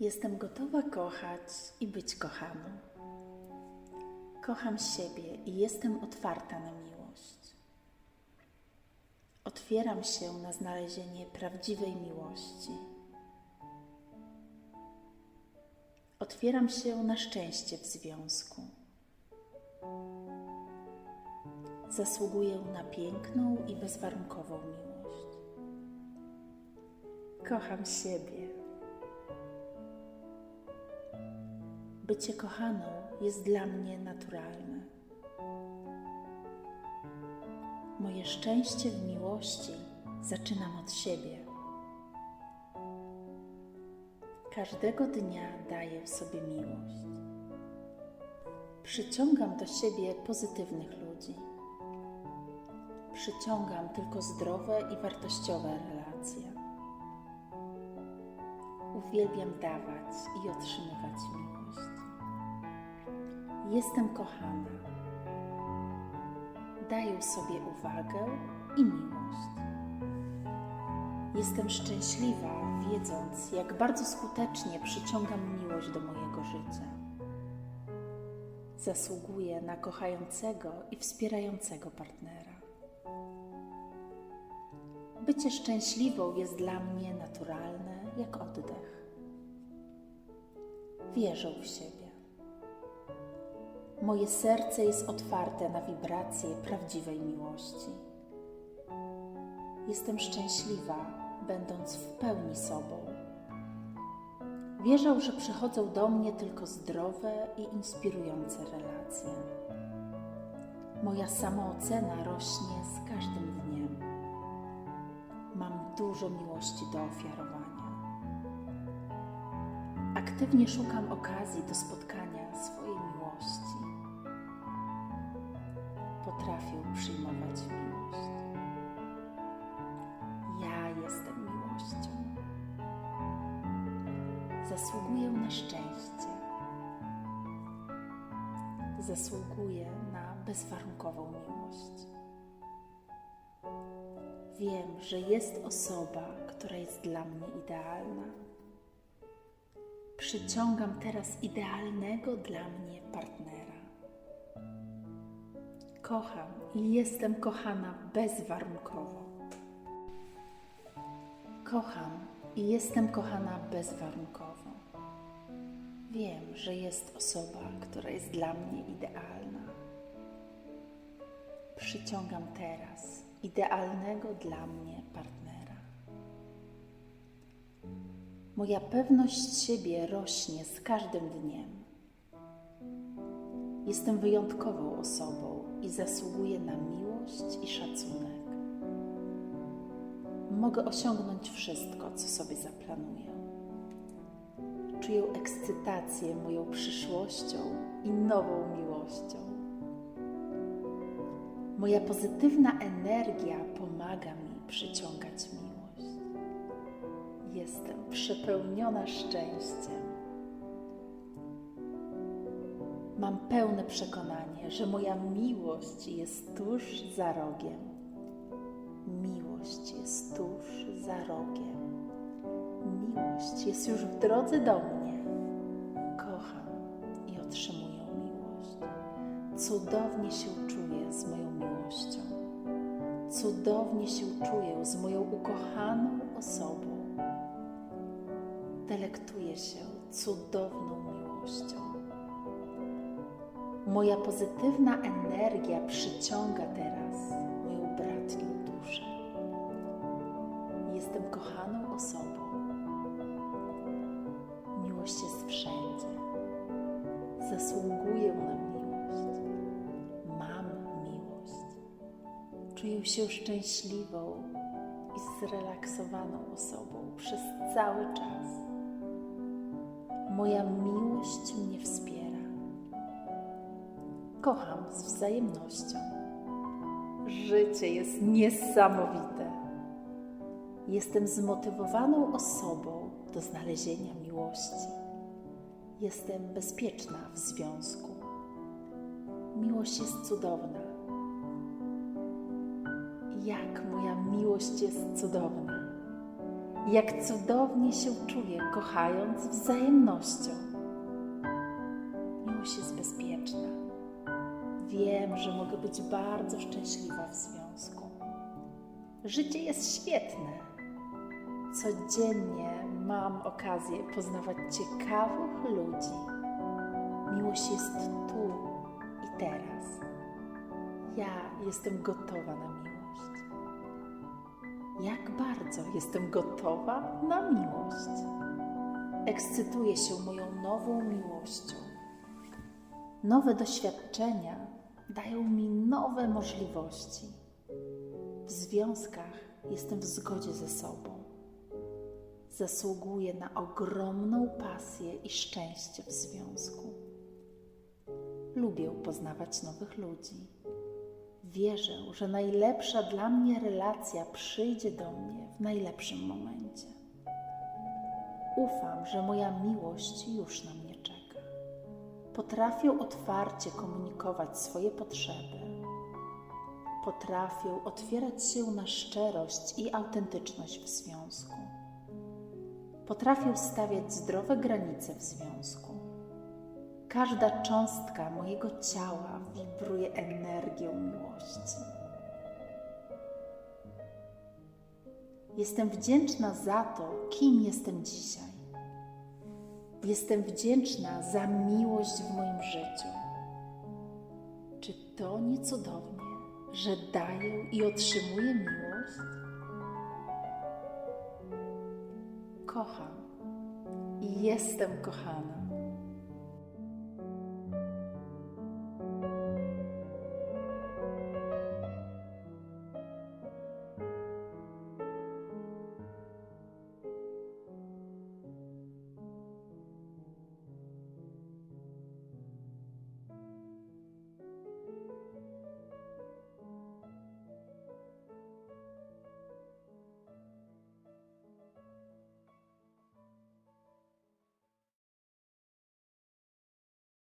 Jestem gotowa kochać i być kochaną. Kocham siebie i jestem otwarta na miłość. Otwieram się na znalezienie prawdziwej miłości. Otwieram się na szczęście w związku. Zasługuję na piękną i bezwarunkową miłość. Kocham siebie. Bycie kochaną jest dla mnie naturalne. Moje szczęście w miłości zaczynam od siebie. Każdego dnia daję sobie miłość. Przyciągam do siebie pozytywnych ludzi. Przyciągam tylko zdrowe i wartościowe relacje. Uwielbiam dawać i otrzymywać miłość. Jestem kochana. Daję sobie uwagę i miłość. Jestem szczęśliwa, wiedząc, jak bardzo skutecznie przyciągam miłość do mojego życia. Zasługuję na kochającego i wspierającego partnera. Bycie szczęśliwą jest dla mnie naturalne jak oddech. Wierzę w siebie. Moje serce jest otwarte na wibracje prawdziwej miłości. Jestem szczęśliwa, będąc w pełni sobą. Wierzę, że przychodzą do mnie tylko zdrowe i inspirujące relacje. Moja samoocena rośnie z każdym dniem. Mam dużo miłości do ofiarowania. Aktywnie szukam okazji do spotkania swojej miłości. Potrafię przyjmować miłość. Ja jestem miłością. Zasługuję na szczęście. Zasługuję na bezwarunkową miłość. Wiem, że jest osoba, która jest dla mnie idealna. Przyciągam teraz idealnego dla mnie partnera. Kocham i jestem kochana bezwarunkowo. Kocham i jestem kochana bezwarunkowo. Wiem, że jest osoba, która jest dla mnie idealna. Przyciągam teraz idealnego dla mnie partnera. Moja pewność siebie rośnie z każdym dniem. Jestem wyjątkową osobą i zasługuję na miłość i szacunek. Mogę osiągnąć wszystko, co sobie zaplanuję. Czuję ekscytację moją przyszłością i nową miłością. Moja pozytywna energia pomaga mi przyciągać miłość. Jestem przepełniona szczęściem. Mam pełne przekonanie, że moja miłość jest tuż za rogiem. Miłość jest tuż za rogiem. Miłość jest już w drodze do mnie. Kocham i otrzymuję miłość. Cudownie się czuję z moją miłością. Cudownie się czuję z moją ukochaną osobą. Delektuję się cudowną miłością. Moja pozytywna energia przyciąga teraz moją bratnią duszę. Jestem kochaną osobą. Miłość jest wszędzie. Zasługuję na miłość. Mam miłość. Czuję się szczęśliwą i zrelaksowaną osobą przez cały czas. Moja miłość mnie wspiera. Kocham z wzajemnością. Życie jest niesamowite. Jestem zmotywowaną osobą do znalezienia miłości. Jestem bezpieczna w związku. Miłość jest cudowna. Jak moja miłość jest cudowna. Jak cudownie się czuję, kochając wzajemnością. Wiem, że mogę być bardzo szczęśliwa w związku. Życie jest świetne. Codziennie mam okazję poznawać ciekawych ludzi. Miłość jest tu i teraz. Ja jestem gotowa na miłość. Jak bardzo jestem gotowa na miłość. Ekscytuję się moją nową miłością. Nowe doświadczenia dają mi nowe możliwości. W związkach jestem w zgodzie ze sobą. Zasługuję na ogromną pasję i szczęście w związku. Lubię poznawać nowych ludzi. Wierzę, że najlepsza dla mnie relacja przyjdzie do mnie w najlepszym momencie. Ufam, że moja miłość już na mnie czeka. Potrafię otwarcie komunikować swoje potrzeby. Potrafię otwierać się na szczerość i autentyczność w związku. Potrafię stawiać zdrowe granice w związku. Każda cząstka mojego ciała wibruje energią miłości. Jestem wdzięczna za to, kim jestem dzisiaj. Jestem wdzięczna za miłość w moim życiu. Czy to nie cudownie, że daję i otrzymuję miłość? Kocham i jestem kochana.